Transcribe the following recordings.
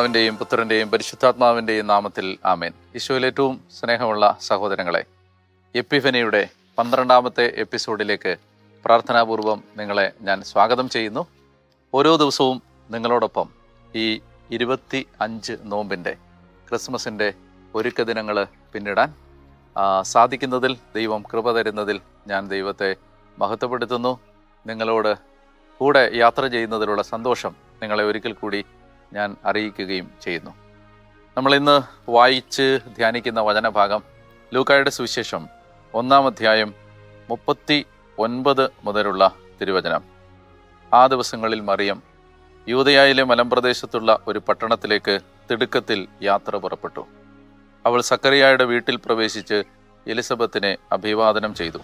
പിതാവിന്റെയും പുത്രന്റെയും പരിശുദ്ധാത്മാവിന്റെയും നാമത്തിൽ ആമേൻ. ഈശോയിൽ ഏറ്റവും സ്നേഹമുള്ള സഹോദരങ്ങളെ എപ്പിഫനിയുടെ പന്ത്രണ്ടാമത്തെ എപ്പിസോഡിലേക്ക് പ്രാർത്ഥനാപൂർവം നിങ്ങളെ ഞാൻ സ്വാഗതം ചെയ്യുന്നു. ഓരോ ദിവസവും നിങ്ങളോടൊപ്പം ഈ ഇരുപത്തി അഞ്ച് നോമ്പിന്റെ ക്രിസ്മസിന്റെ ഒരുക്ക ദിനങ്ങൾ പിന്നിടാൻ സാധിക്കുന്നതിൽ ദൈവം കൃപ തരുന്നതിൽ ഞാൻ ദൈവത്തെ മഹത്വപ്പെടുത്തുന്നു. നിങ്ങളോട് കൂടെ യാത്ര ചെയ്യുന്നതിലുള്ള സന്തോഷം നിങ്ങളെ ഒരിക്കൽ കൂടി ഞാൻ അറിയിക്കുകയും ചെയ്യുന്നു. നമ്മൾ ഇന്ന് വായിച്ച് ധ്യാനിക്കുന്ന വചനഭാഗം ലൂക്കായുടെ സുവിശേഷം ഒന്നാം അധ്യായം മുപ്പത്തി ഒൻപത് മുതലുള്ള തിരുവചനം. ആ ദിവസങ്ങളിൽ മറിയം യൂതയായിലെ മലമ്പ്രദേശത്തുള്ള ഒരു പട്ടണത്തിലേക്ക് തിടുക്കത്തിൽ യാത്ര പുറപ്പെട്ടു. അവൾ സക്കറിയായുടെ വീട്ടിൽ പ്രവേശിച്ച് എലിസബത്തിനെ അഭിവാദനം ചെയ്തു.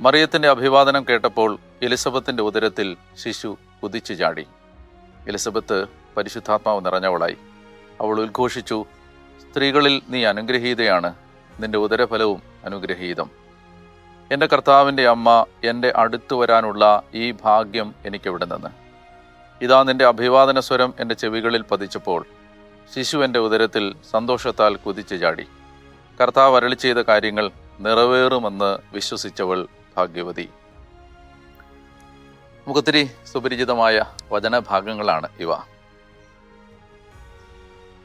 മറിയത്തിന്റെ അഭിവാദനം കേട്ടപ്പോൾ എലിസബത്തിന്റെ ഉദരത്തിൽ ശിശു കുതിച്ചു ചാടി. എലിസബത്ത് പരിശുദ്ധാത്മാവ് നിറഞ്ഞവളായി. അവൾ ഉദ്ഘോഷിച്ചു സ്ത്രീകളിൽ നീ അനുഗ്രഹീതയാണ് നിന്റെ ഉദരഫലവും അനുഗ്രഹീതം. എന്റെ കർത്താവിന്റെ അമ്മ എന്റെ അടുത്തു വരാനുള്ള ഈ ഭാഗ്യം എനിക്കിവിടെ നിന്ന്. ഇതാ നിന്റെ അഭിവാദന സ്വരം എന്റെ ചെവികളിൽ പതിച്ചപ്പോൾ ശിശു എന്റെ ഉദരത്തിൽ സന്തോഷത്താൽ കുതിച്ചു ചാടി. കർത്താവ് അരളി ചെയ്ത കാര്യങ്ങൾ നിറവേറുമെന്ന് വിശ്വസിച്ചവൾ ഭാഗ്യവതി. നമുക്കൊത്തിരി സുപരിചിതമായ വചനഭാഗങ്ങളാണ് ഇവ.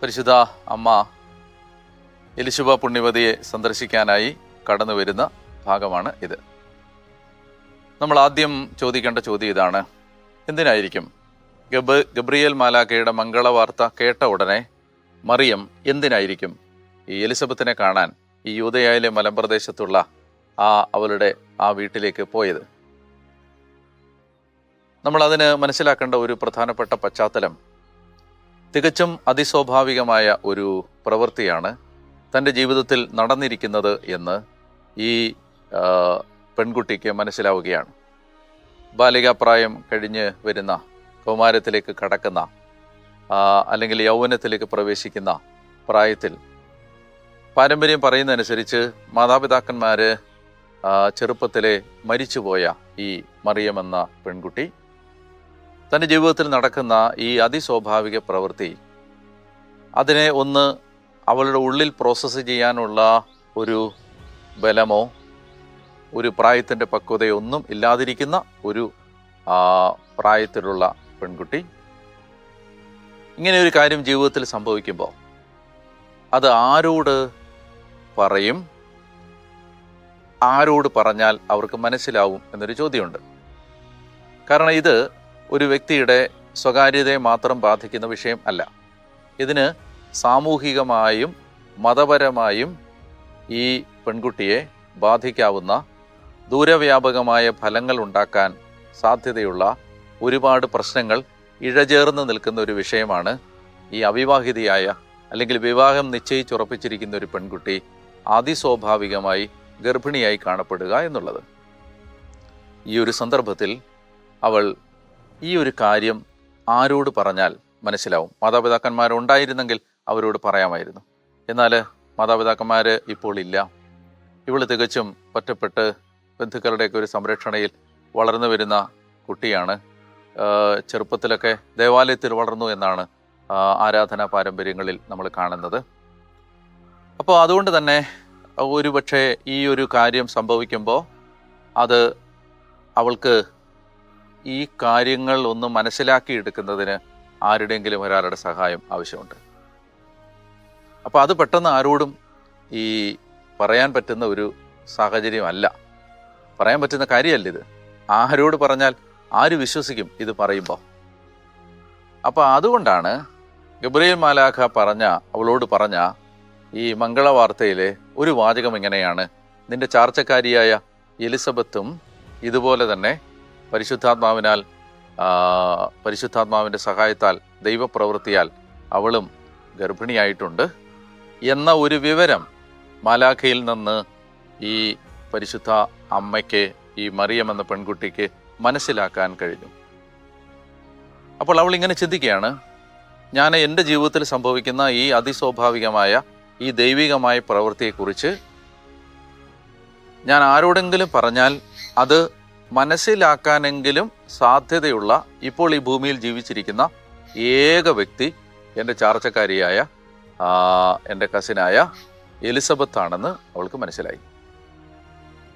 പരിശുദ്ധ അമ്മ എലിശുബ പുണ്യവതിയെ സന്ദർശിക്കാനായി കടന്നു വരുന്ന ഭാഗമാണ് ഇത്. നമ്മൾ ആദ്യം ചോദിക്കേണ്ട ചോദ്യം ഇതാണ്. എന്തിനായിരിക്കും? ഗബ് ഗബ്രിയേൽ മാലാഖയുടെ മംഗളവാർത്ത കേട്ട ഉടനെ മറിയം എന്തിനായിരിക്കും? ഈ എലിസബത്തിനെ കാണാൻ ഈ യൂതയായിലെ മലമ്പ്രദേശത്തുള്ള ആ അവളുടെ ആ വീട്ടിലേക്ക് പോയത്. നമ്മൾ അതിന് മനസ്സിലാക്കേണ്ട ഒരു പ്രധാനപ്പെട്ട പശ്ചാത്തലം തികച്ചും അതിസ്വാഭാവികമായ ഒരു പ്രവൃത്തിയാണ് തന്റെ ജീവിതത്തിൽ നടന്നിരിക്കുന്നത് എന്ന് ഈ പെൺകുട്ടിക്ക് മനസ്സിലാവുകയാണ്. ബാലികാപ്രായം കഴിഞ്ഞ് വരുന്ന കൗമാരത്തിലേക്ക് കടക്കുന്ന അല്ലെങ്കിൽ യൗവനത്തിലേക്ക് പ്രവേശിക്കുന്ന പ്രായത്തിൽ പാരമ്പര്യം പറയുന്നതനുസരിച്ച് മാതാപിതാക്കന്മാർ ചെറുപ്പത്തിലെ മരിച്ചുപോയ ഈ മറിയമെന്ന പെൺകുട്ടി തന്റെ ജീവിതത്തിൽ നടക്കുന്ന ഈ അതിസ്വാഭാവിക പ്രവൃത്തി അതിനെ ഒന്ന് അവളുടെ ഉള്ളിൽ പ്രോസസ്സ് ചെയ്യാനുള്ള ഒരു ബലമോ ഒരു പ്രായത്തിന്റെ പക്വതയോ ഒന്നും ഇല്ലാതിരിക്കുന്ന ഒരു പ്രായത്തിലുള്ള പെൺകുട്ടി ഇങ്ങനെ ഒരു കാര്യം ജീവിതത്തിൽ സംഭവിക്കുമ്പോൾ അത് ആരോട് പറയും? ആരോട് പറഞ്ഞാൽ അവർക്ക് മനസ്സിലാവും എന്നൊരു ചോദ്യമുണ്ട്. കാരണം ഇത് ഒരു വ്യക്തിയുടെ സ്വകാര്യതയെ മാത്രം ബാധിക്കുന്ന വിഷയം അല്ല. ഇതിന് സാമൂഹികമായും മതപരമായും ഈ പെൺകുട്ടിയെ ബാധിക്കാവുന്ന ദൂരവ്യാപകമായ ഫലങ്ങൾ ഉണ്ടാക്കാൻ സാധ്യതയുള്ള ഒരുപാട് പ്രശ്നങ്ങൾ ഇഴചേർന്ന് നിൽക്കുന്ന ഒരു വിഷയമാണ് ഈ അവിവാഹിതയായ അല്ലെങ്കിൽ വിവാഹം നിശ്ചയിച്ചുറപ്പിച്ചിരിക്കുന്ന ഒരു പെൺകുട്ടി അതിസ്വാഭാവികമായി ഗർഭിണിയായി കാണപ്പെടുക എന്നുള്ളത്. ഈ ഒരു സന്ദർഭത്തിൽ അവൾ ഈ ഒരു കാര്യം ആരോട് പറഞ്ഞാൽ മനസ്സിലാവും? മാതാപിതാക്കന്മാരുണ്ടായിരുന്നെങ്കിൽ അവരോട് പറയാമായിരുന്നു. എന്നാൽ മാതാപിതാക്കന്മാർ ഇപ്പോൾ ഇല്ല. ഇവൾ തികച്ചും ഒറ്റപ്പെട്ട് ബന്ധുക്കളുടെയൊക്കെ ഒരു സംരക്ഷണയിൽ വളർന്നു വരുന്ന കുട്ടിയാണ്. ചെറുപ്പത്തിലൊക്കെ ദേവാലയത്തിൽ വളർന്നു എന്നാണ് ആരാധനാ പാരമ്പര്യങ്ങളിൽ നമ്മൾ കാണുന്നത്. അപ്പോൾ അതുകൊണ്ട് തന്നെ ഒരുപക്ഷെ ഈ ഒരു കാര്യം സംഭവിക്കുമ്പോൾ അത് അവൾക്ക് ഈ കാര്യങ്ങൾ ഒന്ന് മനസ്സിലാക്കിയെടുക്കുന്നതിന് ആരുടെയെങ്കിലും ഒരാളുടെ സഹായം ആവശ്യമുണ്ട്. അപ്പോൾ അത് പെട്ടെന്ന് ആരോടും ഈ പറയാൻ പറ്റുന്ന ഒരു സാഹചര്യമല്ല. പറയാൻ പറ്റുന്ന കാര്യമല്ല ഇത്. ആരോട് പറഞ്ഞാൽ ആര് വിശ്വസിക്കും ഇത് പറയുമ്പോൾ അപ്പോൾ അതുകൊണ്ടാണ് ഗബ്രിയേൽ മാലാഖ പറഞ്ഞ അവളോട് പറഞ്ഞ ഈ മംഗളവാർത്തയിലെ ഒരു വാചകം ഇങ്ങനെയാണ്. നിന്റെ ചാർച്ചക്കാരിയായ എലിസബത്തും ഇതുപോലെ തന്നെ പരിശുദ്ധാത്മാവിനാൽ പരിശുദ്ധാത്മാവിന്റെ സഹായത്താൽ ദൈവപ്രവൃത്തിയാൽ അവളും ഗർഭിണിയായിട്ടുണ്ട്. എന്ന ഒരു വിവരം മാലാഖയിൽ നിന്ന് ഈ പരിശുദ്ധ അമ്മയ്ക്ക് ഈ മറിയം എന്ന പെൺകുട്ടിക്ക് മനസ്സിലാക്കാൻ കഴിഞ്ഞു. അപ്പോൾ അവൾ ഇങ്ങനെ ചിന്തിക്കുകയാണ് ഞാൻ എന്റെ ജീവിതത്തിൽ സംഭവിക്കുന്ന ഈ അതിസ്വാഭാവികമായ ഈ ദൈവികമായ പ്രവൃത്തിയെക്കുറിച്ച് ഞാൻ ആരോടെങ്കിലും പറഞ്ഞാൽ അത് മനസ്സിലാക്കാനെങ്കിലും സാധ്യതയുള്ള ഇപ്പോൾ ഈ ഭൂമിയിൽ ജീവിച്ചിരിക്കുന്ന ഏക വ്യക്തി എന്റെ ചാർച്ചക്കാരിയായ എന്റെ കസിനായ എലിസബത്ത് ആണെന്ന് അവൾക്ക് മനസ്സിലായി.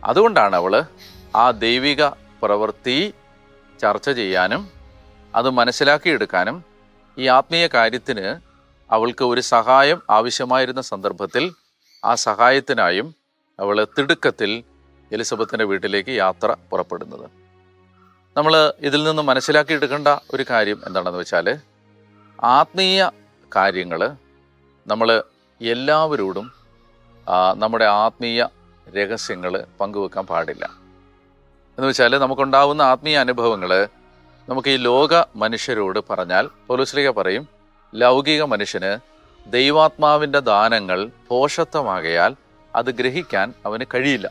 അതുകൊണ്ടാണ് അവൾ ആ ദൈവിക പ്രവൃത്തി ചർച്ച ചെയ്യാനും അത് മനസ്സിലാക്കിയെടുക്കാനും ഈ ആത്മീയ കാര്യത്തിന് അവൾക്ക് ഒരു സഹായം ആവശ്യമായിരുന്ന സന്ദർഭത്തിൽ ആ സഹായത്തിനായും അവൾ തിടുക്കത്തിൽ എലിസബത്തിന്റെ വീട്ടിലേക്ക് യാത്ര പുറപ്പെടുന്നത്. നമ്മൾ ഇതിൽ നിന്ന് മനസ്സിലാക്കി എടുക്കേണ്ട ഒരു കാര്യം എന്താണെന്ന് വെച്ചാൽ ആത്മീയ കാര്യങ്ങൾ നമ്മൾ എല്ലാവരോടും നമ്മുടെ ആത്മീയ രഹസ്യങ്ങൾ പങ്കുവെക്കാൻ പാടില്ല. എന്ന് വെച്ചാൽ നമുക്കുണ്ടാവുന്ന ആത്മീയ അനുഭവങ്ങൾ നമുക്ക് ഈ ലോക മനുഷ്യരോട് പറഞ്ഞാൽ പോലീസ്ലിക പറയും ലൗകിക മനുഷ്യന് ദൈവാത്മാവിന്റെ ദാനങ്ങൾ പോഷത്വമാകയാൽ അത് ഗ്രഹിക്കാൻ അവന് കഴിയില്ല.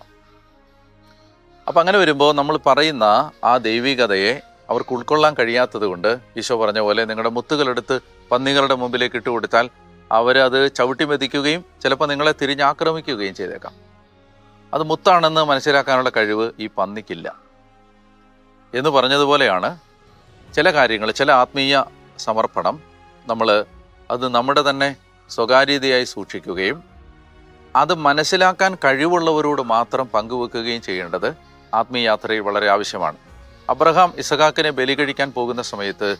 അപ്പം അങ്ങനെ വരുമ്പോൾ നമ്മൾ പറയുന്ന ആ ദൈവികതയെ അവർക്ക് ഉൾക്കൊള്ളാൻ കഴിയാത്തത് കൊണ്ട് ഈശോ പറഞ്ഞ പോലെ നിങ്ങളുടെ മുത്തുകളെടുത്ത് പന്നികളുടെ മുമ്പിലേക്ക് ഇട്ട് കൊടുത്താൽ അവരത് ചവിട്ടി മെതിക്കുകയും ചിലപ്പോൾ നിങ്ങളെ തിരിഞ്ഞാക്രമിക്കുകയും ചെയ്തേക്കാം. അത് മുത്താണെന്ന് മനസ്സിലാക്കാനുള്ള കഴിവ് ഈ പന്നിക്കില്ല. എന്ന് പറഞ്ഞതുപോലെയാണ് ചില കാര്യങ്ങൾ ചില ആത്മീയ സമർപ്പണം നമ്മൾ അത് നമ്മുടെ തന്നെ സ്വകാര്യതയായി സൂക്ഷിക്കുകയും അത് മനസ്സിലാക്കാൻ കഴിവുള്ളവരോട് മാത്രം പങ്കുവെക്കുകയും ചെയ്യേണ്ടത് ആത്മീയ യാത്രയിൽ വളരെ ആവശ്യമാണ്. അബ്രഹാം ഇസഹാക്കിനെ ബലി കഴിക്കാൻ പോകുന്ന സമയത്ത്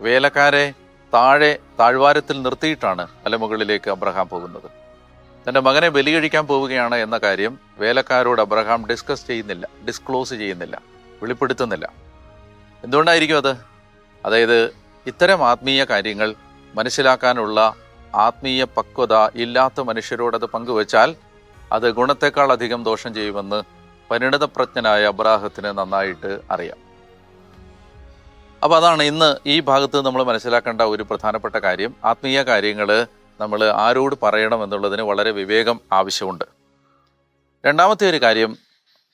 വേലക്കാരെ താഴെ താഴ്വാരത്തിൽ നിർത്തിയിട്ടാണ് മലമുകളിലേക്ക് അബ്രഹാം പോകുന്നത്. തന്റെ മകനെ ബലി കഴിക്കാൻ പോവുകയാണ് എന്ന കാര്യം വേലക്കാരോട് അബ്രഹാം ഡിസ്കസ് ചെയ്യുന്നില്ല ഡിസ്ക്ലോസ് ചെയ്യുന്നില്ല വെളിപ്പെടുത്തുന്നില്ല. എന്തുകൊണ്ടായിരിക്കും അത്? അതായത് ഇത്തരം ആത്മീയ കാര്യങ്ങൾ മനസ്സിലാക്കാനുള്ള ആത്മീയ പക്വത ഇല്ലാത്ത മനുഷ്യരോട് അത് പങ്കുവച്ചാൽ അത് ഗുണത്തെക്കാൾ അധികം ദോഷം ചെയ്യുമെന്ന് പരിണിതപ്രജ്ഞനായ അബ്രാഹത്തിന് നന്നായിട്ട് അറിയാം. അപ്പോൾ അതാണ് ഇന്ന് ഈ ഭാഗത്ത് നമ്മൾ മനസ്സിലാക്കേണ്ട ഒരു പ്രധാനപ്പെട്ട കാര്യം. ആത്മീയ കാര്യങ്ങൾ നമ്മൾ ആരോട് പറയണം എന്നുള്ളതിന് വളരെ വിവേകം ആവശ്യമുണ്ട്. രണ്ടാമത്തെ ഒരു കാര്യം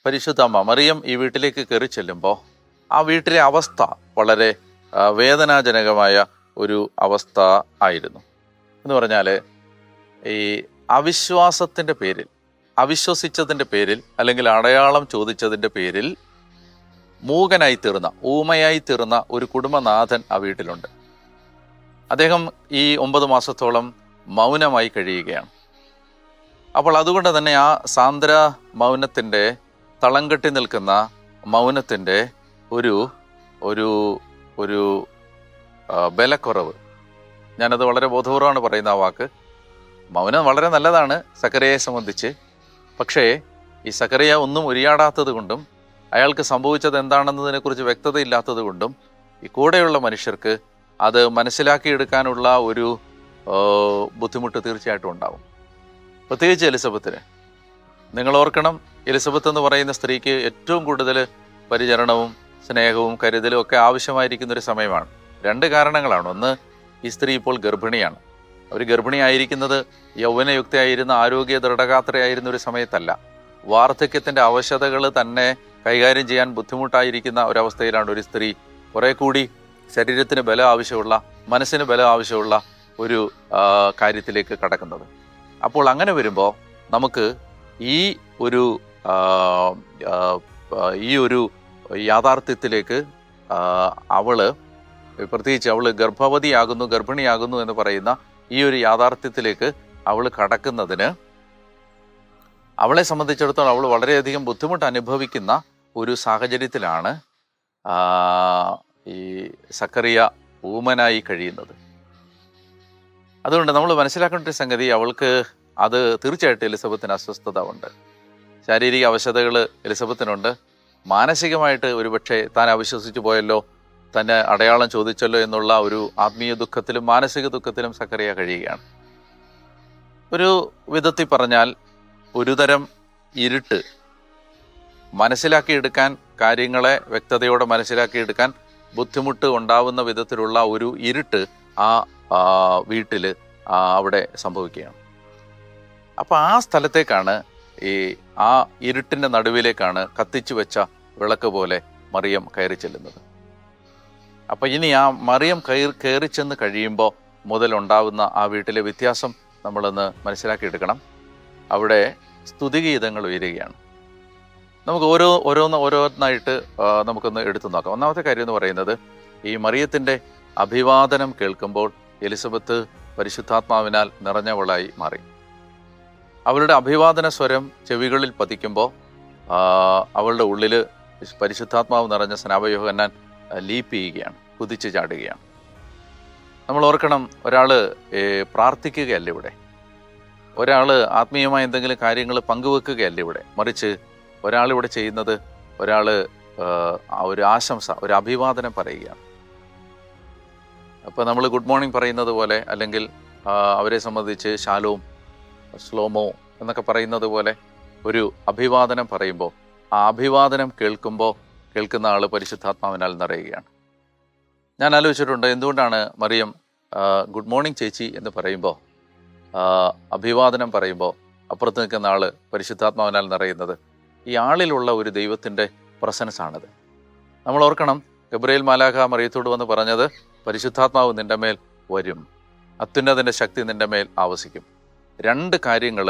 പരിശുദ്ധ അമ്മ മറിയം ഈ വീട്ടിലേക്ക് കയറി ചെല്ലുമ്പോൾ ആ വീട്ടിലെ അവസ്ഥ വളരെ വേദനാജനകമായ ഒരു അവസ്ഥ ആയിരുന്നു. എന്ന് പറഞ്ഞാൽ ഈ അവിശ്വാസത്തിന്റെ പേരിൽ അവിശ്വസിച്ചതിന്റെ പേരിൽ അല്ലെങ്കിൽ അടയാളം ചോദിച്ചതിന്റെ പേരിൽ മൂകനായി തീർന്ന ഊമയായി തീർന്ന ഒരു കുടുംബനാഥൻ ആ വീട്ടിലുണ്ട്. അദ്ദേഹം ഈ ഒമ്പത് മാസത്തോളം മൗനമായി കഴിയുകയാണ്. അപ്പോൾ അതുകൊണ്ട് തന്നെ ആ സാന്ദ്ര മൗനത്തിന്റെ തളം കെട്ടി നിൽക്കുന്ന മൗനത്തിന്റെ ഒരു ഒരു ഒരു ബലക്കുറവ്. ഞാനത് വളരെ ബോധപൂർവമാണ് പറയുന്ന ആ വാക്ക്. മൗനം വളരെ നല്ലതാണ് സക്കരയെ സംബന്ധിച്ച്. പക്ഷേ ഈ സക്കറിയ ഒന്നും ഉരിയാടാത്തത് കൊണ്ടും അയാൾക്ക് സംഭവിച്ചത് എന്താണെന്നതിനെക്കുറിച്ച് വ്യക്തതയില്ലാത്തത് കൊണ്ടും ഈ കൂടെയുള്ള മനുഷ്യർക്ക് അത് മനസ്സിലാക്കിയെടുക്കാനുള്ള ഒരു ബുദ്ധിമുട്ട് തീർച്ചയായിട്ടും ഉണ്ടാവും. പ്രത്യേകിച്ച് എലിസബത്തിന്. നിങ്ങൾ ഓർക്കണം എലിസബത്ത് എന്ന് പറയുന്ന സ്ത്രീക്ക് ഏറ്റവും കൂടുതൽ പരിചരണവും സ്നേഹവും കരുതലും ഒക്കെ ആവശ്യമായിരിക്കുന്ന ഒരു സമയമാണ്. രണ്ട് കാരണങ്ങളാണ്. ഒന്ന് ഈ സ്ത്രീ ഇപ്പോൾ ഗർഭിണിയാണ്. അവർ ഗർഭിണിയായിരിക്കുന്നത് യൗവനയുക്തയായിരുന്ന ആരോഗ്യ ദൃഢഗാത്രയായിരുന്ന ഒരു സമയത്തല്ല. വാർദ്ധക്യത്തിന്റെ അവശതകൾ തന്നെ കൈകാര്യം ചെയ്യാൻ ബുദ്ധിമുട്ടായിരിക്കുന്ന ഒരവസ്ഥയിലാണ് ഒരു സ്ത്രീ. കുറെ കൂടി ശരീരത്തിന് ബലം ആവശ്യമുള്ള മനസ്സിന് ബലം ആവശ്യമുള്ള ഒരു കാര്യത്തിലേക്ക് കടക്കുന്നത്. അപ്പോൾ അങ്ങനെ വരുമ്പോൾ നമുക്ക് ഈ ഒരു ഈ ഒരു യാഥാർത്ഥ്യത്തിലേക്ക് അവൾ പ്രത്യേകിച്ച് അവൾ ഗർഭവതിയാകുന്നു ഗർഭിണിയാകുന്നു എന്ന് പറയുന്ന ഈ ഒരു യാഥാർത്ഥ്യത്തിലേക്ക് അവൾ കടക്കുന്നതിന് അവളെ സംബന്ധിച്ചിടത്തോളം അവൾ വളരെയധികം ബുദ്ധിമുട്ട് അനുഭവിക്കുന്ന ഒരു സാഹചര്യത്തിലാണ് ഈ സക്കറിയ ഊമനായി കഴിയുന്നത്. അതുകൊണ്ട് നമ്മൾ മനസ്സിലാക്കേണ്ട ഒരു സംഗതി അവൾക്ക് അത് തീർച്ചയായിട്ടും എലിസബത്തിന് അസ്വസ്ഥത ഉണ്ട്. ശാരീരിക അവശതകൾ എലിസബത്തിനുണ്ട്. മാനസികമായിട്ട് ഒരുപക്ഷെ താൻ അവിശ്വസിച്ചു പോയല്ലോ തന്നെ അടയാളം ചോദിച്ചല്ലോ എന്നുള്ള ഒരു ആത്മീയ ദുഃഖത്തിലും മാനസിക ദുഃഖത്തിലും സക്കറിയ കഴിയുകയാണ്. ഒരു വിധത്തിൽ പറഞ്ഞാൽ ഒരുതരം ഇരുട്ട് മനസ്സിലാക്കിയെടുക്കാൻ കാര്യങ്ങളെ വ്യക്തതയോടെ മനസ്സിലാക്കിയെടുക്കാൻ ബുദ്ധിമുട്ട് ഉണ്ടാവുന്ന വിധത്തിലുള്ള ഒരു ഇരുട്ട് ആ വീട്ടിൽ അവിടെ സംഭവിക്കുകയാണ്. അപ്പോൾ ആ സ്ഥലത്തേക്കാണ് ഈ ആ ഇരുട്ടിന്റെ നടുവിലേക്കാണ് കത്തിച്ചു വെച്ച വിളക്ക് പോലെ മറിയം കയറി ചെല്ലുന്നത്. അപ്പോൾ ഇനി ആ മറിയം കയറി കയറി ചെന്ന് കഴിയുമ്പോൾ മുതലുണ്ടാവുന്ന ആ വീട്ടിലെ വ്യത്യാസം നമ്മളൊന്ന് മനസ്സിലാക്കിയെടുക്കണം. അവിടെ സ്തുതിഗീതങ്ങൾ ഉയരുകയാണ്. നമുക്ക് ഓരോ ഓരോന്ന് ഓരോന്നായിട്ട് നമുക്കൊന്ന് എടുത്തു നോക്കാം. ഒന്നാമത്തെ കാര്യം എന്ന് പറയുന്നത് ഈ മറിയത്തിന്റെ അഭിവാദനം കേൾക്കുമ്പോൾ എലിസബത്ത് പരിശുദ്ധാത്മാവിനാൽ നിറഞ്ഞവളായി മാറി. അവളുടെ അഭിവാദന സ്വരം ചെവികളിൽ പതിക്കുമ്പോൾ അവളുടെ ഉള്ളിൽ പരിശുദ്ധാത്മാവ് നിറഞ്ഞ സ്നാപയോഹന്നാൻ ലീപ്പ് ചെയ്യുകയാണ് കുതിച്ചു ചാടുകയാണ്. നമ്മൾ ഓർക്കണം ഒരാൾ പ്രാർത്ഥിക്കുകയല്ല ഇവിടെ. ഒരാൾ ആത്മീയമായ എന്തെങ്കിലും കാര്യങ്ങൾ പങ്കുവെക്കുകയല്ല ഇവിടെ. മറിച്ച് ഒരാൾ ഇവിടെ ചെയ്യുന്നത് ഒരാൾ ഒരു ആശംസ ഒരു അഭിവാദനം പറയുകയാണ്. അപ്പോൾ നമ്മൾ ഗുഡ് മോർണിംഗ് പറയുന്നത് പോലെ അല്ലെങ്കിൽ അവരെ സംബന്ധിച്ച് ശാലോം സ്ലോമോ എന്നൊക്കെ പറയുന്നത് പോലെ ഒരു അഭിവാദനം പറയുമ്പോൾ ആ അഭിവാദനം കേൾക്കുമ്പോൾ കേൾക്കുന്ന ആൾ പരിശുദ്ധാത്മാവിനാൽ നിറയുകയാണ്. ഞാൻ ആലോചിച്ചിട്ടുണ്ട് എന്തുകൊണ്ടാണ് മറിയം ഗുഡ് മോർണിംഗ് ചേച്ചി എന്ന് പറയുമ്പോൾ അഭിവാദനം പറയുമ്പോൾ അപ്പുറത്ത് നിൽക്കുന്ന ആൾ പരിശുദ്ധാത്മാവിനാൽ നിറയുന്നത് ഈ ആളിലുള്ള ഒരു ദൈവത്തിന്റെ പ്രസൻസ് ആണത് നമ്മൾ ഓർക്കണം ഗബ്രയേൽ മാലാഖ മറിയത്തോട് വന്ന് പറഞ്ഞത് പരിശുദ്ധാത്മാവ് നിന്റെ മേൽ വരും. അത്യുന്നതിന്റെ ശക്തി നിന്റെ മേൽ ആവസിക്കും. രണ്ട് കാര്യങ്ങൾ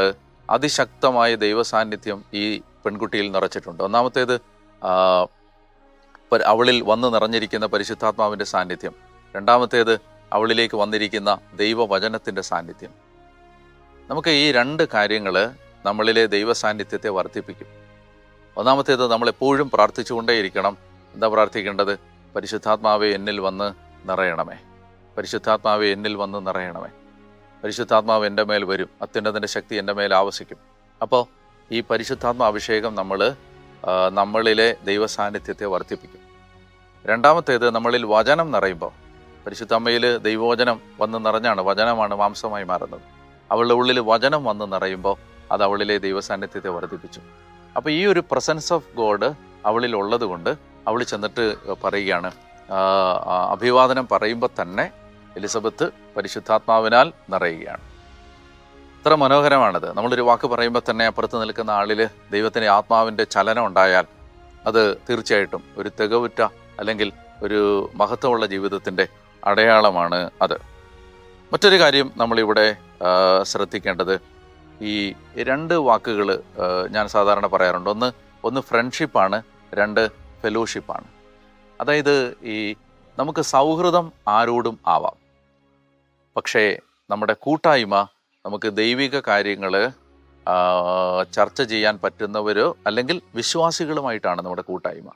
അതിശക്തമായ ദൈവസാന്നിധ്യം ഈ പെൺകുട്ടിയിൽ നിറച്ചിട്ടുണ്ട്. ഒന്നാമത്തേത് അവളിൽ വന്നു നിറഞ്ഞിരിക്കുന്ന പരിശുദ്ധാത്മാവിന്റെ സാന്നിധ്യം. രണ്ടാമത്തേത് അവളിലേക്ക് വന്നിരിക്കുന്ന ദൈവവചനത്തിന്റെ സാന്നിധ്യം. നമുക്ക് ഈ രണ്ട് കാര്യങ്ങൾ നമ്മളിലെ ദൈവ സാന്നിധ്യത്തെ വർദ്ധിപ്പിക്കും. ഒന്നാമത്തേത് നമ്മളെപ്പോഴും പ്രാർത്ഥിച്ചുകൊണ്ടേയിരിക്കണം. എന്താ പ്രാർത്ഥിക്കേണ്ടത്? പരിശുദ്ധാത്മാവെ എന്നിൽ വന്ന് നിറയണമേ. പരിശുദ്ധാത്മാവെ എന്നിൽ വന്ന് നിറയണമേ. പരിശുദ്ധാത്മാവ് എന്റെ മേൽ വരും. അത്യുന്നതിന്റെ ശക്തി എന്റെ മേൽ ആവസിക്കും. അപ്പോൾ ഈ പരിശുദ്ധാത്മ അഭിഷേകം നമ്മൾ നമ്മളിലെ ദൈവസാന്നിധ്യത്തെ വർദ്ധിപ്പിക്കും. രണ്ടാമത്തേത് നമ്മളിൽ വചനം നിറയുമ്പോൾ പരിശുദ്ധമ്മയിൽ ദൈവവചനം വന്ന് നിറഞ്ഞാണ് വചനമാണ് മാംസമായി മാറുന്നത്. അവളുടെ ഉള്ളിൽ വചനം വന്ന് നിറയുമ്പോൾ അത് അവളിലെ ദൈവസാന്നിധ്യത്തെ വർദ്ധിപ്പിച്ചു. അപ്പോൾ ഈ ഒരു പ്രസൻസ് ഓഫ് ഗോഡ് അവളിൽ ഉള്ളത് കൊണ്ട് അവൾ ചെന്നിട്ട് പറയുകയാണ് അഭിവാദനം പറയുമ്പോൾ തന്നെ എലിസബത്ത് പരിശുദ്ധാത്മാവിനാൽ നിറയുകയാണ്. ഇത്ര മനോഹരമാണത്. നമ്മളൊരു വാക്ക് പറയുമ്പോൾ തന്നെ അപ്പുറത്ത് നിൽക്കുന്ന ആളിൽ ദൈവത്തിന്റെ ആത്മാവിന്റെ ചലനം ഉണ്ടായാൽ അത് തീർച്ചയായിട്ടും ഒരു തികവുറ്റ അല്ലെങ്കിൽ ഒരു മഹത്വമുള്ള ജീവിതത്തിന്റെ അടയാളമാണ് അത്. മറ്റൊരു കാര്യം നമ്മളിവിടെ ശ്രദ്ധിക്കേണ്ടത് ഈ രണ്ട് വാക്കുകൾ ഞാൻ സാധാരണ പറയാറുണ്ട്. ഒന്ന് ഒന്ന് ഫ്രണ്ട്ഷിപ്പാണ് രണ്ട് ഫെലോഷിപ്പാണ്. അതായത് ഈ നമുക്ക് സൗഹൃദം ആരോടും ആവാം. പക്ഷേ നമ്മുടെ കൂട്ടായ്മ നമുക്ക് ദൈവിക കാര്യങ്ങൾ ചർച്ച ചെയ്യാൻ പറ്റുന്നവരോ അല്ലെങ്കിൽ വിശ്വാസികളുമായിട്ടാണ് നമ്മുടെ കൂട്ടായ്മ.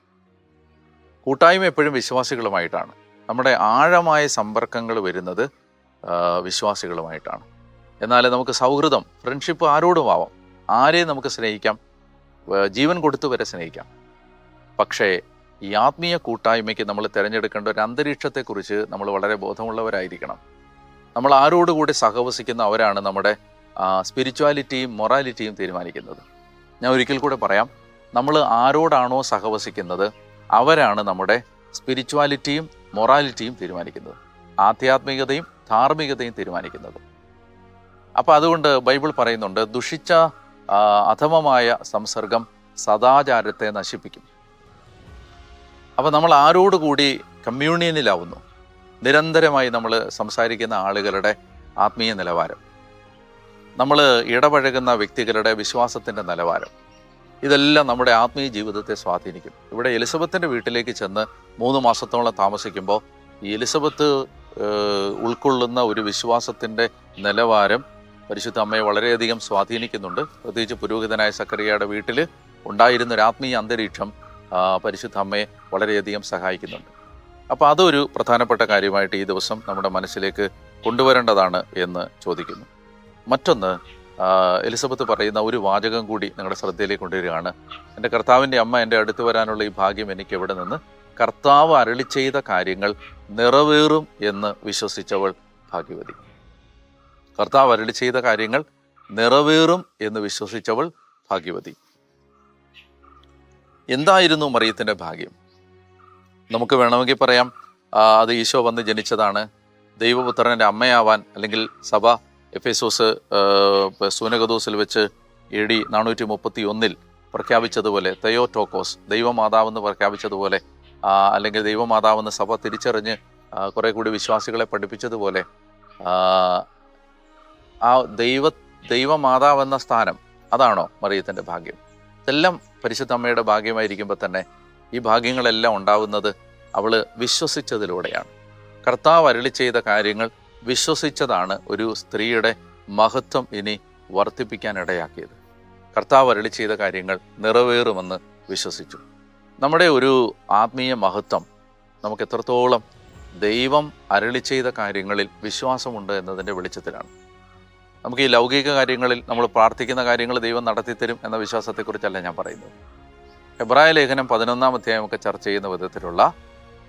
കൂട്ടായ്മ എപ്പോഴും വിശ്വാസികളുമായിട്ടാണ്. നമ്മുടെ ആഴമായ സമ്പർക്കങ്ങൾ വരുന്നത് വിശ്വാസികളുമായിട്ടാണ്. എന്നാൽ നമുക്ക് സൗഹൃദം ഫ്രണ്ട്ഷിപ്പ് ആരോടും ആവാം. ആരെയും നമുക്ക് സ്നേഹിക്കാം ജീവൻ കൊടുത്തു വരെ സ്നേഹിക്കാം. പക്ഷേ ഈ ആത്മീയ കൂട്ടായ്മയ്ക്ക് നമ്മൾ തിരഞ്ഞെടുക്കേണ്ട ഒരു അന്തരീക്ഷത്തെക്കുറിച്ച് നമ്മൾ വളരെ ബോധമുള്ളവരായിരിക്കണം. നമ്മൾ ആരോടുകൂടി സഹവസിക്കുന്ന അവരാണ് നമ്മുടെ സ്പിരിച്വാലിറ്റിയും മൊറാലിറ്റിയും തീരുമാനിക്കുന്നത്. ഞാൻ ഒരിക്കൽ കൂടെ പറയാം. നമ്മൾ ആരോടാണോ സഹവസിക്കുന്നത് അവരാണ് നമ്മുടെ സ്പിരിച്വാലിറ്റിയും മൊറാലിറ്റിയും തീരുമാനിക്കുന്നത്. ആധ്യാത്മികതയും ധാർമ്മികതയും തീരുമാനിക്കുന്നത്. അപ്പോൾ അതുകൊണ്ട് ബൈബിൾ പറയുന്നുണ്ട് ദുഷിച്ച അധമമായ സംസർഗം സദാചാരത്തെ നശിപ്പിക്കും. അപ്പോൾ നമ്മൾ ആരോടുകൂടി കമ്മ്യൂണിയനിലാവുന്നു. നിരന്തരമായി നമ്മൾ സംസാരിക്കുന്ന ആളുകളുടെ ആത്മീയ നിലവാരം. നമ്മൾ ഇടപഴകുന്ന വ്യക്തികളുടെ വിശ്വാസത്തിന്റെ നിലവാരം. ഇതെല്ലാം നമ്മുടെ ആത്മീയ ജീവിതത്തെ സ്വാധീനിക്കും. ഇവിടെ എലിസബത്തിന്റെ വീട്ടിലേക്ക് ചെന്ന് മൂന്ന് മാസത്തോളം താമസിക്കുമ്പോൾ ഈ എലിസബത്ത് ഉൾക്കൊള്ളുന്ന ഒരു വിശ്വാസത്തിന്റെ നിലവാരം പരിശുദ്ധ അമ്മയെ വളരെയധികം സ്വാധീനിക്കുന്നുണ്ട്. പ്രത്യേകിച്ച് പുരോഹിതനായ സക്കറിയയുടെ വീട്ടിൽ ഉണ്ടായിരുന്ന ഒരു ആത്മീയ അന്തരീക്ഷം പരിശുദ്ധ അമ്മയെ വളരെയധികം സഹായിക്കുന്നുണ്ട്. അപ്പോൾ അതൊരു പ്രധാനപ്പെട്ട കാര്യമായിട്ട് ഈ ദിവസം നമ്മുടെ മനസ്സിലേക്ക് കൊണ്ടുവരേണ്ടതാണ് എന്ന് ചോദിക്കുന്നു. മറ്റൊന്ന് എലിസബത്ത് പറയുന്ന ഒരു വാചകം കൂടി നിങ്ങളുടെ ശ്രദ്ധയിലേക്ക് കൊണ്ടുവരികയാണ്. എന്റെ കർത്താവിന്റെ അമ്മ എന്റെ അടുത്ത് വരാനുള്ള ഈ ഭാഗ്യം എനിക്ക് എവിടെ നിന്ന്? കർത്താവ് അരളി ചെയ്ത കാര്യങ്ങൾ നിറവേറും എന്ന് വിശ്വസിച്ചവൾ ഭാഗ്യവതി. കർത്താവ് അരളി ചെയ്ത കാര്യങ്ങൾ നിറവേറും എന്ന് വിശ്വസിച്ചവൾ ഭാഗ്യവതി. എന്തായിരുന്നു മറിയത്തിന്റെ ഭാഗ്യം? നമുക്ക് വേണമെങ്കിൽ പറയാം അത് ഈശോ വന്ന് ജനിച്ചതാണ്. ദൈവപുത്രന്റെ അമ്മയാവാൻ അല്ലെങ്കിൽ സഭ എഫേസോസ് സൂനകദോസിൽ വെച്ച് എ ഡി നാനൂറ്റി മുപ്പത്തി ഒന്നിൽ പ്രഖ്യാപിച്ചതുപോലെ തയോ ടോക്കോസ് ദൈവമാതാവെന്ന് പ്രഖ്യാപിച്ചതുപോലെ അല്ലെങ്കിൽ ദൈവമാതാവെന്ന് സഭ തിരിച്ചറിഞ്ഞ് കുറെ കൂടി വിശ്വാസികളെ പഠിപ്പിച്ചതുപോലെ ആ ദൈവ ദൈവമാതാവെന്ന സ്ഥാനം അതാണോ മറിയത്തിന്റെ ഭാഗ്യം? ഇതെല്ലാം പരിശുദ്ധ അമ്മയുടെ ഭാഗ്യമായിരിക്കുമ്പോൾ തന്നെ ഈ ഭാഗ്യങ്ങളെല്ലാം ഉണ്ടാവുന്നത് അവൾ വിശ്വസിച്ചതിലൂടെയാണ്. കർത്താവ് അരളി ചെയ്ത കാര്യങ്ങൾ വിശ്വസിച്ചതാണ് ഒരു സ്ത്രീയുടെ മഹത്വം ഇനി വർദ്ധിപ്പിക്കാൻ ഇടയാക്കിയത് കർത്താവ് അരളി ചെയ്ത കാര്യങ്ങൾ നിറവേറുമെന്ന് വിശ്വസിച്ചു. നമ്മുടെ ഒരു ആത്മീയ മഹത്വം നമുക്ക് എത്രത്തോളം ദൈവം അരളി ചെയ്ത കാര്യങ്ങളിൽ വിശ്വാസമുണ്ട് എന്നതിന്റെ വെളിച്ചത്തിലാണ്. നമുക്ക് ഈ ലൗകിക കാര്യങ്ങളിൽ നമ്മൾ പ്രാർത്ഥിക്കുന്ന കാര്യങ്ങൾ ദൈവം നടത്തിത്തരും എന്ന വിശ്വാസത്തെക്കുറിച്ചല്ല ഞാൻ പറയുന്നത്. ഹെബ്രായ ലേഖനം പതിനൊന്നാം അധ്യായമൊക്കെ ചർച്ച ചെയ്യുന്ന വിധത്തിലുള്ള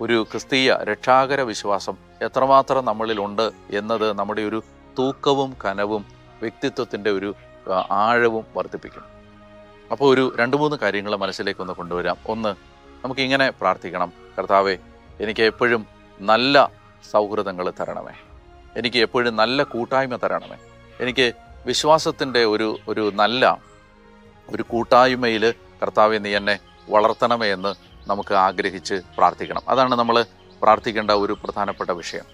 ഒരു ക്രിസ്തീയ രക്ഷാകര വിശ്വാസം എത്രമാത്രം നമ്മളിലുണ്ട് എന്നത് നമ്മുടെ ഒരു തൂക്കവും കനവും വ്യക്തിത്വത്തിന്റെ ഒരു ആഴവും വർദ്ധിപ്പിക്കും. അപ്പോൾ ഒരു രണ്ട് മൂന്ന് കാര്യങ്ങൾ മനസ്സിലേക്ക് ഒന്ന് കൊണ്ടുവരാം. ഒന്ന് നമുക്കിങ്ങനെ പ്രാർത്ഥിക്കണം. കർത്താവെ എനിക്ക് എപ്പോഴും നല്ല സൗഹൃദങ്ങൾ തരണമേ. എനിക്ക് എപ്പോഴും നല്ല കൂട്ടായ്മ തരണമേ. എനിക്ക് വിശ്വാസത്തിന്റെ ഒരു ഒരു നല്ല ഒരു കൂട്ടായ്മയിൽ കർത്താവെ നീ എന്നെ വളർത്തണമേ എന്ന് നമുക്ക് ആഗ്രഹിച്ച് പ്രാർത്ഥിക്കണം. അതാണ് നമ്മൾ പ്രാർത്ഥിക്കേണ്ട ഒരു പ്രധാനപ്പെട്ട വിഷയം.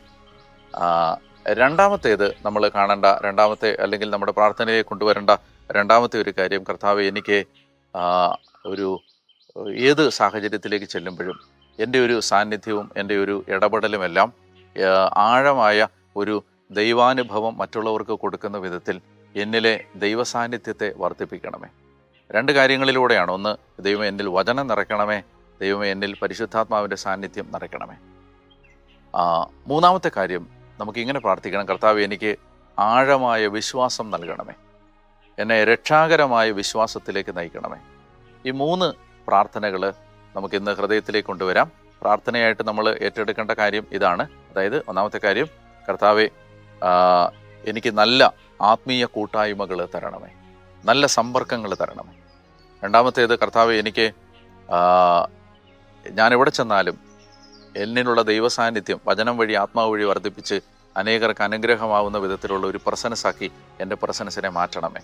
രണ്ടാമത്തേത് നമ്മൾ കാണേണ്ട രണ്ടാമത്തെ അല്ലെങ്കിൽ നമ്മുടെ പ്രാർത്ഥനയെ കൊണ്ടുവരേണ്ട രണ്ടാമത്തെ ഒരു കാര്യം കർത്താവ് എനിക്ക് ഒരു ഏത് സാഹചര്യത്തിലേക്ക് ചെല്ലുമ്പോഴും എന്റെ ഒരു സാന്നിധ്യവും എന്റെ ഒരു ഇടപെടലുമെല്ലാം ആഴമായ ഒരു ദൈവാനുഭവം മറ്റുള്ളവർക്ക് കൊടുക്കുന്ന വിധത്തിൽ എന്നിലെ ദൈവസാന്നിധ്യത്തെ വർദ്ധിപ്പിക്കണമേ. രണ്ട് കാര്യങ്ങളിലൂടെയാണ്. ഒന്ന് ദൈവം എന്നിൽ വചനം നിറയ്ക്കണമേ. ദൈവം എന്നിൽ പരിശുദ്ധാത്മാവിന്റെ സാന്നിധ്യം നിറയ്ക്കണമേ. മൂന്നാമത്തെ കാര്യം നമുക്ക് ഇങ്ങനെ പ്രാർത്ഥിക്കണം. കർത്താവ് എനിക്ക് ആഴമായ വിശ്വാസം നൽകണമേ. എന്നെ രക്ഷാകരമായ വിശ്വാസത്തിലേക്ക് നയിക്കണമേ. ഈ മൂന്ന് പ്രാർത്ഥനകൾ നമുക്ക് ഇന്ന് ഹൃദയത്തിലേക്ക് കൊണ്ടുവരാം. പ്രാർത്ഥനയായിട്ട് നമ്മൾ ഏറ്റെടുക്കേണ്ട കാര്യം ഇതാണ്. അതായത് ഒന്നാമത്തെ കാര്യം കർത്താവെ എനിക്ക് നല്ല ആത്മീയ കൂട്ടായ്മകൾ തരണമേ. നല്ല സമ്പർക്കങ്ങൾ തരണമേ. രണ്ടാമത്തേത് കർത്താവ് എനിക്ക് ഞാൻ എവിടെ ചെന്നാലും എന്നിലുള്ള ദൈവസാന്നിധ്യം വചനം വഴി ആത്മാവ് വഴി വർദ്ധിപ്പിച്ച് അനേകർക്ക് അനുഗ്രഹമാവുന്ന വിധത്തിലുള്ള ഒരു പ്രസനസാക്കി എന്റെ പ്രസനസിനെ മാറ്റണമേ.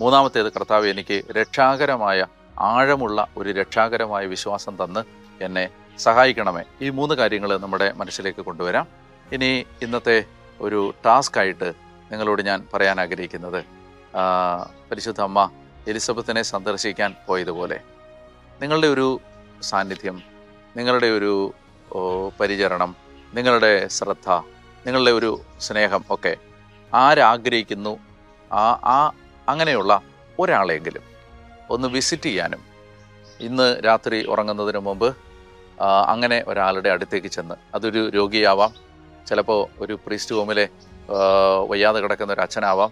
മൂന്നാമത്തേത് കർത്താവ് എനിക്ക് രക്ഷാകരമായ ആഴമുള്ള ഒരു രക്ഷാകരമായ വിശ്വാസം തന്ന് എന്നെ സഹായിക്കണമേ. ഈ മൂന്ന് കാര്യങ്ങൾ നമ്മുടെ മനസ്സിലേക്ക് കൊണ്ടുവരാം. ഇനി ഇന്നത്തെ ഒരു ടാസ്ക് ആയിട്ട് നിങ്ങളോട് ഞാൻ പറയാൻ ആഗ്രഹിക്കുന്നത്. പരിശുദ്ധ അമ്മ എലിസബത്തിനെ സന്ദർശിക്കാൻ പോയതുപോലെ നിങ്ങളുടെ ഒരു സാന്നിധ്യം നിങ്ങളുടെ ഒരു പരിചരണം നിങ്ങളുടെ ശ്രദ്ധ നിങ്ങളുടെ ഒരു സ്നേഹം ഒക്കെ ആരാഗ്രഹിക്കുന്നു ആ ആ അങ്ങനെയുള്ള ഒരാളെങ്കിലും ഒന്ന് വിസിറ്റ് ചെയ്യാനും ഇന്ന് രാത്രി ഉറങ്ങുന്നതിന് മുമ്പ് അങ്ങനെ ഒരാളുടെ അടുത്തേക്ക് ചെന്ന് അതൊരു രോഗിയാവാം ചിലപ്പോൾ ഒരു പ്രീസ്റ്റ് ഹോമിലെ വയ്യാതെ കിടക്കുന്ന ഒരു അച്ഛനാവാം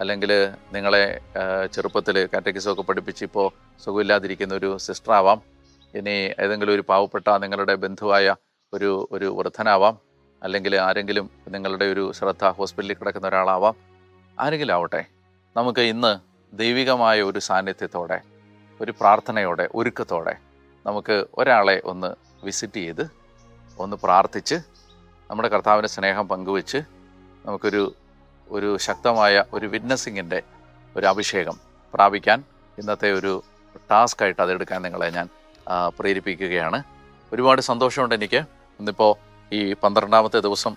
അല്ലെങ്കിൽ നിങ്ങളെ ചെറുപ്പത്തിൽ കാറ്റഗിസമൊക്കെ പഠിപ്പിച്ച് ഇപ്പോൾ സുഖമില്ലാതിരിക്കുന്ന ഒരു സിസ്റ്റർ ആവാം ഇനി ഏതെങ്കിലും ഒരു പാവപ്പെട്ട നിങ്ങളുടെ ബന്ധുവായ ഒരു ഒരു വൃദ്ധനാവാം. അല്ലെങ്കിൽ ആരെങ്കിലും നിങ്ങളുടെ ഒരു ശ്രദ്ധ ഹോസ്പിറ്റലിൽ കിടക്കുന്ന ഒരാളാവാം. ആരെങ്കിലും ആവട്ടെ നമുക്ക് ഇന്ന് ദൈവികമായ ഒരു സാന്നിധ്യത്തോടെ ഒരു പ്രാർത്ഥനയോടെ ഒരുക്കത്തോടെ നമുക്ക് ഒരാളെ ഒന്ന് വിസിറ്റ് ചെയ്ത് ഒന്ന് പ്രാർത്ഥിച്ച് നമ്മുടെ കർത്താവിന്റെ സ്നേഹം പങ്കുവെച്ച് നമുക്കൊരു ഒരു ശക്തമായ ഒരു വിറ്റ്നസിങ്ങിന്റെ ഒരു അഭിഷേകം പ്രാപിക്കാൻ ഇന്നത്തെ ഒരു ടാസ്ക് ആയിട്ട് അതെടുക്കാൻ നിങ്ങളെ ഞാൻ പ്രേരിപ്പിക്കുകയാണ്. ഒരുപാട് സന്തോഷമുണ്ട് എനിക്ക്. ഇന്നിപ്പോൾ ഈ പന്ത്രണ്ടാമത്തെ ദിവസം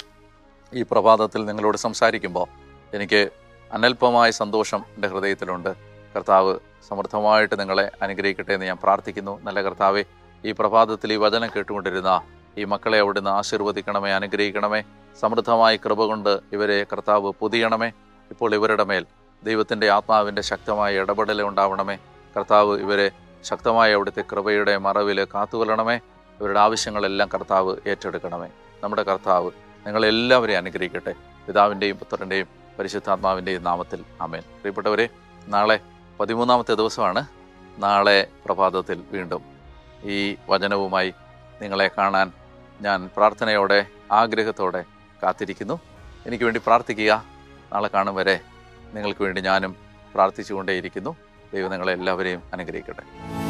ഈ പ്രഭാതത്തിൽ നിങ്ങളോട് സംസാരിക്കുമ്പോൾ എനിക്ക് അനൽപമായ സന്തോഷം എന്റെ ഹൃദയത്തിലുണ്ട്. കർത്താവ് സമൃദ്ധമായിട്ട് നിങ്ങളെ അനുഗ്രഹിക്കട്ടെ എന്ന് ഞാൻ പ്രാർത്ഥിക്കുന്നു. നല്ല കർത്താവെ ഈ പ്രഭാതത്തിൽ ഈ വചനം കേട്ടുകൊണ്ടിരുന്ന ഈ മക്കളെ അവിടുന്ന് ആശീർവദിക്കണമേ അനുഗ്രഹിക്കണമേ. സമൃദ്ധമായ കൃപ കൊണ്ട് ഇവരെ കർത്താവ് പുതിയണമേ. ഇപ്പോൾ ഇവരുടെ മേൽ ദൈവത്തിന്റെ ആത്മാവിന്റെ ശക്തമായ ഇടപെടൽ ഉണ്ടാവണമേ. കർത്താവ് ഇവരെ ശക്തമായ അവിടുത്തെ കൃപയുടെ മറവിൽ കാത്തുകൊള്ളണമേ. ഇവരുടെ ആവശ്യങ്ങളെല്ലാം കർത്താവ് ഏറ്റെടുക്കണമേ. നമ്മുടെ കർത്താവ് നിങ്ങളെല്ലാവരെയും അനുഗ്രഹിക്കട്ടെ. പിതാവിന്റെയും പുത്രന്റെയും പരിശുദ്ധാത്മാവിന്റെയും നാമത്തിൽ അമേൻ പ്രിയപ്പെട്ടവരെ നാളെ പതിമൂന്നാമത്തെ ദിവസമാണ്. നാളെ പ്രഭാതത്തിൽ വീണ്ടും ഈ വചനവുമായി നിങ്ങളെ കാണാൻ ഞാൻ പ്രാർത്ഥനയോടെ ആഗ്രഹത്തോടെ കാത്തിരിക്കുന്നു. എനിക്ക് വേണ്ടി പ്രാർത്ഥിക്കുക. നാളെ കാണും വരെ നിങ്ങൾക്ക് വേണ്ടി ഞാനും പ്രാർത്ഥിച്ചുകൊണ്ടേയിരിക്കുന്നു. ദൈവം നിങ്ങളെ എല്ലാവരെയും അനുഗ്രഹിക്കട്ടെ.